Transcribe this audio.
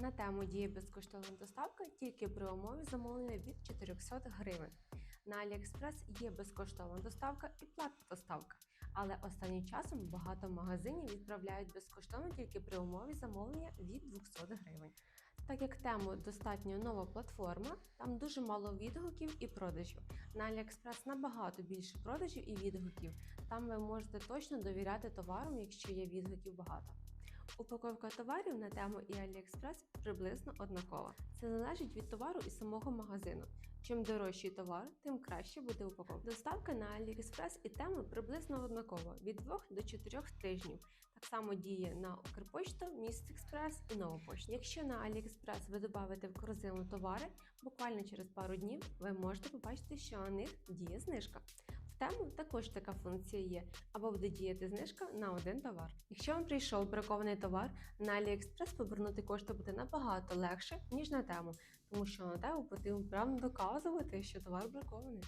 На тему діє безкоштовна доставка тільки при умові замовлення від 400 гривень. На AliExpress є безкоштовна доставка і платна доставка, але останнім часом багато магазинів відправляють безкоштовно тільки при умові замовлення від 200 гривень. Так як тему достатньо нова платформа, там дуже мало відгуків і продажів. На AliExpress набагато більше продажів і відгуків. Там ви можете точно довіряти товарам, якщо є відгуків багато. Упаковка товарів на тему і AliExpress приблизно однакова. Це залежить від товару і самого магазину. Чим дорожчий товар, тим краще буде упаковка. Доставка на AliExpress і теми приблизно однакова від 2 до 4 тижнів. Так само діє на Укрпочту, Містекспрес і Новопочту. Якщо на AliExpress ви додавите в корзину товари, буквально через пару днів ви можете побачити, що на них діє знижка. В тему також така функція є, або буде діяти знижка на один товар. Якщо вам прийшов бракований товар, на AliExpress повернути кошти буде набагато легше, ніж на тему, тому що на тему потрібно прямо доказувати, що товар бракований.